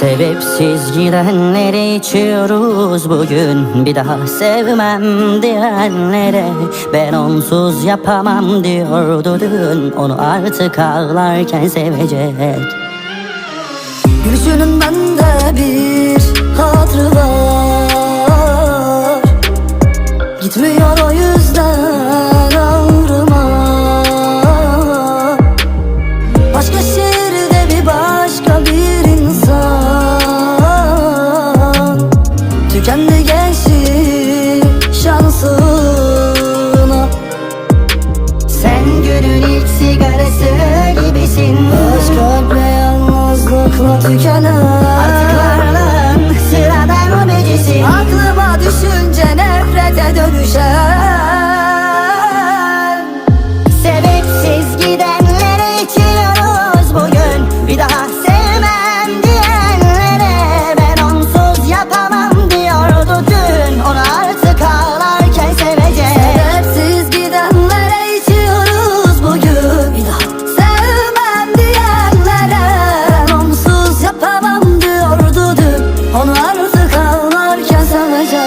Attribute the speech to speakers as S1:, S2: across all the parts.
S1: Sebepsiz gidenleri içiyoruz bugün. Bir daha sevmem diyenlere Ben onsuz yapamam diyordu dün. Onu artık ağlarken sevecek.
S2: Gülüşünün bende bir hatırı Tükendi gençlik şansına.
S1: Sen günün ilk sigarası gibisin.
S2: Aşk kalple yalnızlıkla tükenen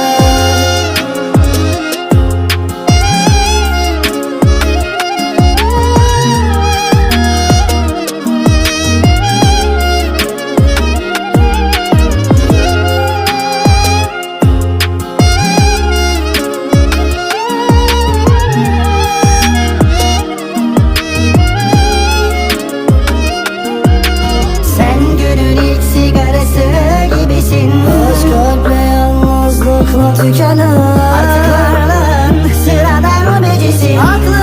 S1: Oh. tükenir Artık
S2: varlığın sıradan obecisi Aklı